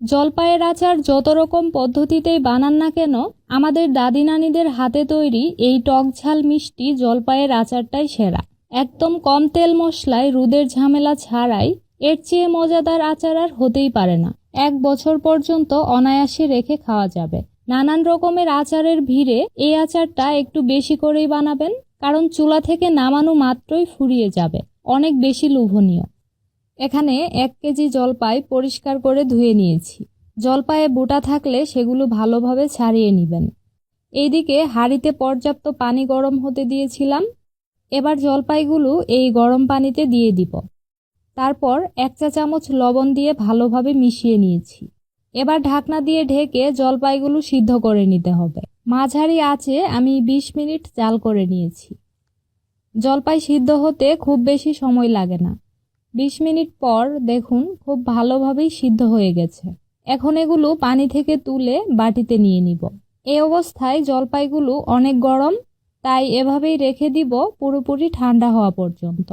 জলপাইয়ের আচার যত রকম পদ্ধতিতেই বানান না কেন, আমাদের দাদি নানিদের হাতে তৈরি এই টক ঝাল মিষ্টি জলপাইয়ের আচারটাই সেরা। একদম কম তেল মশলায় রুদের ঝামেলা ছাড়াই এর চেয়ে মজাদার আচার আর হতেই পারে না। এক বছর পর্যন্ত অনায়াসে রেখে খাওয়া যাবে। নানান রকমের আচারের ভিড়ে এই আচারটা একটু বেশি করেই বানাবেন, কারণ চুলা থেকে নামানো মাত্রই ফুরিয়ে যাবে। অনেক বেশি লোভনীয়। এখানে এক কেজি জলপাই পরিষ্কার করে ধুয়ে নিয়েছি। জলপায়ে বোটা থাকলে সেগুলো ভালোভাবে ছাড়িয়ে নেবেন। এইদিকে হাঁড়িতে পর্যাপ্ত পানি গরম হতে দিয়েছিলাম। এবার জলপাইগুলো এই গরম পানিতে দিয়ে দিব। তারপর এক চা চামচ লবণ দিয়ে ভালোভাবে মিশিয়ে নিয়েছি। এবার ঢাকনা দিয়ে ঢেকে জলপাইগুলো সিদ্ধ করে নিতে হবে। মাঝারি আঁচে আমি ২০ মিনিট জাল করে নিয়েছি। জলপাই সিদ্ধ হতে খুব বেশি সময় লাগে না। বিশ মিনিট পর দেখুন খুব ভালোভাবেই সিদ্ধ হয়ে গেছে। এখন এগুলো পানি থেকে তুলে বাটিতে নিয়ে নিব। এই অবস্থায় জলপাইগুলো অনেক গরম, তাই এভাবেই রেখে দিব পুরোপুরি ঠান্ডা হওয়া পর্যন্ত।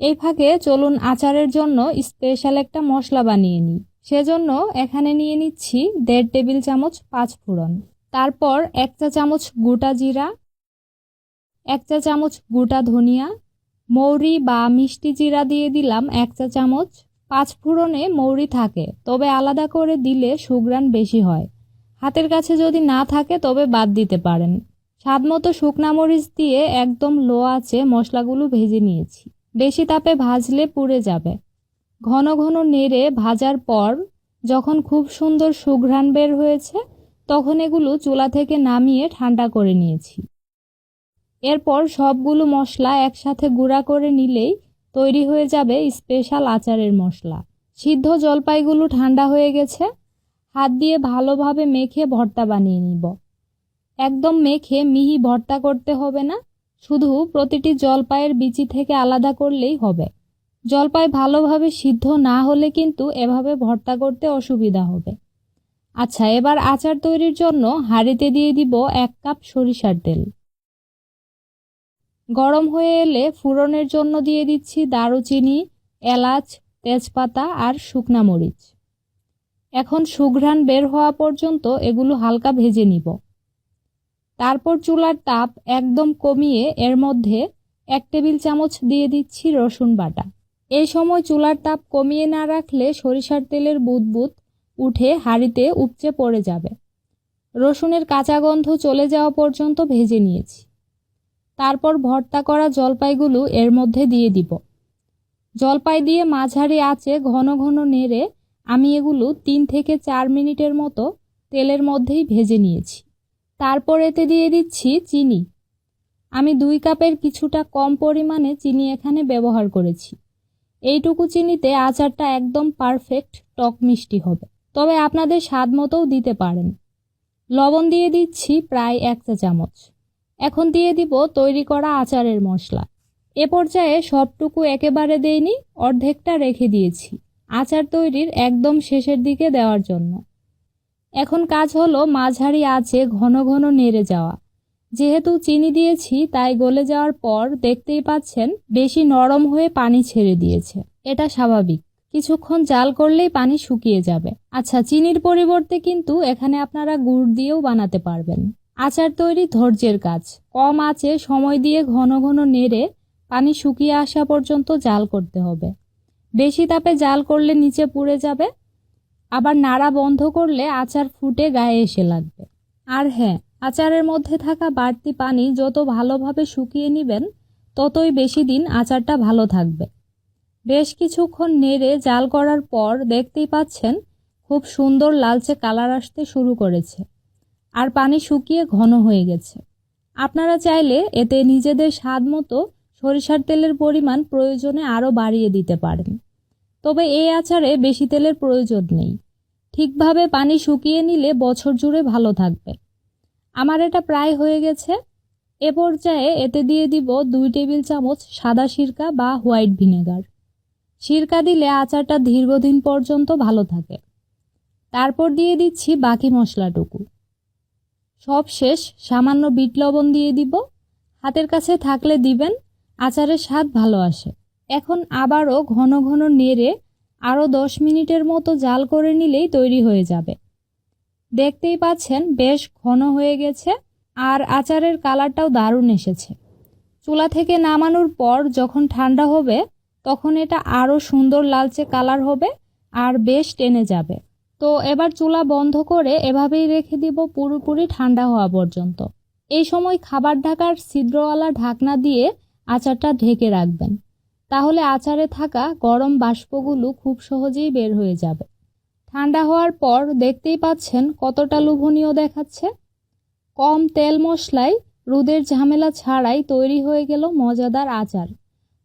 এই ফাঁকে চলুন আচারের জন্য স্পেশাল একটা মশলা বানিয়ে নিই। সেজন্য এখানে নিয়ে নিচ্ছি দেড় টেবিল চামচ পাঁচ ফোড়ন। তারপর এক চা চামচ গোটা জিরা, এক চা চামচ গোটা ধনিয়া মৌরি বা মিষ্টি জিরা দিয়ে দিলাম এক চা চামচ। পাঁচ ফোড়নে মৌরি থাকে, তবে আলাদা করে দিলে সুগ্রান বেশি হয়। হাতের কাছে যদি না থাকে, তবে বাদ দিতে পারেন। স্বাদ মতো শুকনা মরিচ দিয়ে একদম লো আছে মশলাগুলো ভেজে নিয়েছি। বেশি তাপে ভাজলে পুড়ে যাবে। ঘন ঘন নেড়ে ভাজার পর যখন খুব সুন্দর সুঘ্রাণ বের হয়েছে, তখন এগুলো চুলা থেকে নামিয়ে ঠান্ডা করে নিয়েছি। এরপর সবগুলো মশলা একসাথে গুঁড়া করে নিলেই তৈরি হয়ে যাবে স্পেশাল আচারের মশলা। সিদ্ধ জলপাইগুলো ঠান্ডা হয়ে গেছে। হাত দিয়ে ভালোভাবে মেখে ভর্তা বানিয়ে নিব। একদম মেখে মিহি ভর্তা করতে হবে না, শুধু প্রতিটি জলপাইয়ের বিচি থেকে আলাদা করলেই হবে। জলপাই ভালোভাবে সিদ্ধ না হলে কিন্তু এভাবে ভর্তা করতে অসুবিধা হবে। আচ্ছা এবার আচার তৈরির জন্য হাঁড়িতে দিয়ে দিব এক কাপ সরিষার তেল। গরম হয়ে এলে ফুরনের জন্য দিয়ে দিচ্ছি দারুচিনি, এলাচ, তেজপাতা আর শুকনা মরিচ। এখন সুঘ্রাণ বের হওয়া পর্যন্ত এগুলো হালকা ভেজে নিব। তারপর চুলার তাপ একদম কমিয়ে এর মধ্যে এক টেবিল চামচ দিয়ে দিচ্ছি রসুন বাটা। এই সময় চুলার তাপ কমিয়ে না রাখলে সরিষার তেলের বুদবুদ উঠে হাঁড়িতে উপচে পড়ে যাবে। রসুনের কাঁচা গন্ধ চলে যাওয়া পর্যন্ত ভেজে নিয়েছি। তারপর ভর্তা করা জলপাইগুলো এর মধ্যে দিয়ে দিব। জলপাই দিয়ে মাঝারি আঁচে ঘন ঘন নেড়ে আমি এগুলো তিন থেকে চার মিনিটের মতো তেলের মধ্যেই ভেজে নিয়েছি। তারপর এতে দিয়ে দিচ্ছি চিনি। আমি দুই কাপের কিছুটা কম পরিমাণে চিনি এখানে ব্যবহার করেছি। এইটুকু চিনিতে আচারটা একদম পারফেক্ট, টক মিষ্টি হবে। তবে আপনাদের স্বাদ মতোও দিতে পারেন। লবণ দিয়ে দিচ্ছি প্রায় এক চা চামচ এখন দিয়ে দিব তৈরি করা আচারের মশলা। এ পর্যায়ে সবটুকু একেবারে দেইনি, অর্ধেকটা রেখে দিয়েছি আচার তৈরির একদম শেষের দিকে দেওয়ার জন্য। এখন কাজ হলো মাঝারি আছে ঘন ঘন নেড়ে যাওয়া। যেহেতু চিনি দিয়েছি, তাই গলে যাওয়ার পর দেখতেই পাচ্ছেন বেশি নরম হয়ে পানি ছেড়ে দিয়েছে। এটা স্বাভাবিক। কিছুক্ষণ জাল করলেই পানি শুকিয়ে যাবে। আচ্ছা চিনির পরিবর্তে কিন্তু এখানে আপনারা গুড় দিয়েও বানাতে পারবেন। আচার তৈরি ধৈর্যের কাজ। কম আঁচে সময় দিয়ে ঘন ঘন নেড়ে পানি শুকিয়ে আসা পর্যন্ত জাল করতে হবে। বেশি তাপে জাল করলে নিচে পুড়ে যাবে, আবার নাড়া বন্ধ করলে আচার ফুটে গায়ে এসে লাগবে। আর হ্যাঁ আচারের মধ্যে থাকা বাড়তি পানি যত ভালোভাবে শুকিয়ে নেবেন, ততই বেশি দিন আচারটা ভালো থাকবে। বেশ কিছুক্ষণ নেড়ে জাল করার পর দেখতেই পাচ্ছেন, খুব সুন্দর লালচে কালার আসতে শুরু করেছে। আর পানি শুকিয়ে ঘন হয়ে গেছে। আপনারা চাইলে এতে নিজেদের স্বাদ মতো সরিষার তেলের পরিমাণ প্রয়োজনে আরও বাড়িয়ে দিতে পারেন। তবে এই আচারে বেশি তেলের প্রয়োজন নেই। ঠিকভাবে পানি শুকিয়ে নিলে বছর জুড়ে ভালো থাকবে। আমার এটা প্রায় হয়ে গেছে। এ পর্যায়ে এতে দিয়ে দিব দুই টেবিল চামচ সাদা সিরকা বা হোয়াইট ভিনেগার। সিরকা দিলে আচারটা দীর্ঘদিন পর্যন্ত ভালো থাকে। তারপর দিয়ে দিচ্ছি বাকি মশলাটুকু। সব শেষ, সামান্য বিট লবণ দিয়ে দিব। হাতের কাছে থাকলে দিবেন, আচারের স্বাদ ভালো আসে। এখন আবারও ঘন ঘন নেড়ে আরও দশ মিনিটের মতো জাল করে নিলেই তৈরি হয়ে যাবে। দেখতেই পাচ্ছেন, বেশ ঘন হয়ে গেছে আর আচারের কালারটাও দারুণ এসেছে। চুলা থেকে নামানোর পর যখন ঠান্ডা হবে, তখন এটা আরও সুন্দর লালচে কালার হবে আর বেশ টেনে যাবে। তো এবার চুলা বন্ধ করে এভাবেই রেখে দিব পুরোপুরি ঠান্ডা হওয়া পর্যন্ত। এই সময় খাবার ঢাকার ছিদ্রওয়ালা ঢাকনা দিয়ে আচারটা ঢেকে রাখবেন। তাহলে আচারে থাকা গরম বাষ্পগুলো খুব সহজেই বের হয়ে যাবে। ঠান্ডা হওয়ার পর দেখতেই পাচ্ছেন কতটা লোভনীয় দেখাচ্ছে। কম তেল মশলায় রোদের ঝামেলা ছাড়াই তৈরি হয়ে গেল মজাদার আচার।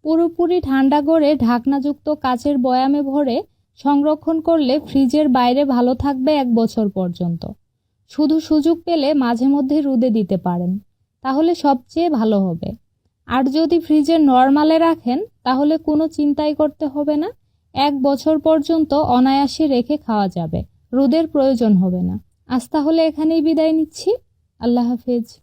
পুরোপুরি ঠান্ডা করে ঢাকনাযুক্ত কাচের বয়ামে ভরে সংরক্ষণ করলে ফ্রিজের বাইরে ভালো থাকবে এক বছর পর্যন্ত। শুধু সুযোগ পেলে মাঝে মধ্যে রোদে দিতে পারেন। তাহলে সবচেয়ে ভালো হবে। আর যদি ফ্রিজে নর্মালে রাখেন, তাহলে কোনো চিন্তাই করতে হবে না। এক বছর পর্যন্ত অনায়াসে রেখে খাওয়া যাবে। রোদের প্রয়োজন হবে না। আজ তাহলে এখানেই বিদায় নিচ্ছি। আল্লাহ হাফেজ।